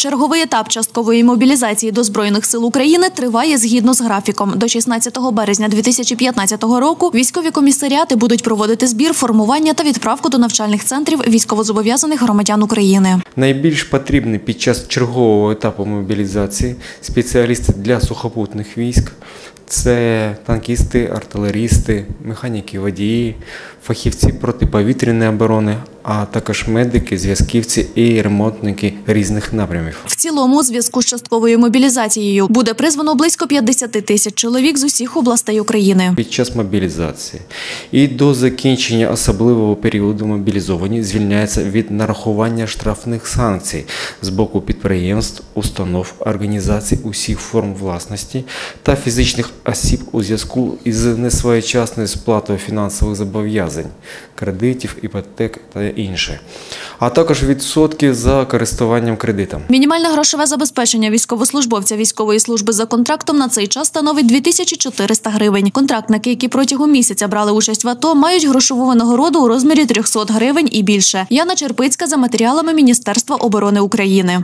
Черговий етап часткової мобілізації до збройних сил України триває згідно з графіком. До 16 березня 2015 року військові комісаріати будуть проводити збір, формування та відправку до навчальних центрів військовозобов'язаних громадян України. Найбільш потрібні під час чергового етапу мобілізації спеціалісти для сухопутних військ. Це танкісти, артилерісти, механіки, водії, фахівці протиповітряної оборони, а також медики, зв'язківці і ремонтники різних напрямів. В цілому, у зв'язку з частковою мобілізацією буде призвано близько 50 тисяч чоловік з усіх областей України. Під час мобілізації і до закінчення особливого періоду мобілізовані звільняються від нарахування штрафних санкцій з боку підприємств, установ, організацій усіх форм власності та фізичних осіб у зв'язку із несвоєчасною сплатою фінансових зобов'язань, кредитів, іпотек та інше, а також відсотків за користуванням кредитом. Мінімальне грошове забезпечення військовослужбовця військової служби за контрактом на цей час становить 2400 гривень. Контрактники, які протягом місяця брали участь в АТО, мають грошову винагороду у розмірі 300 гривень і більше. Яна Черпицька за матеріалами Міністерства оборони України.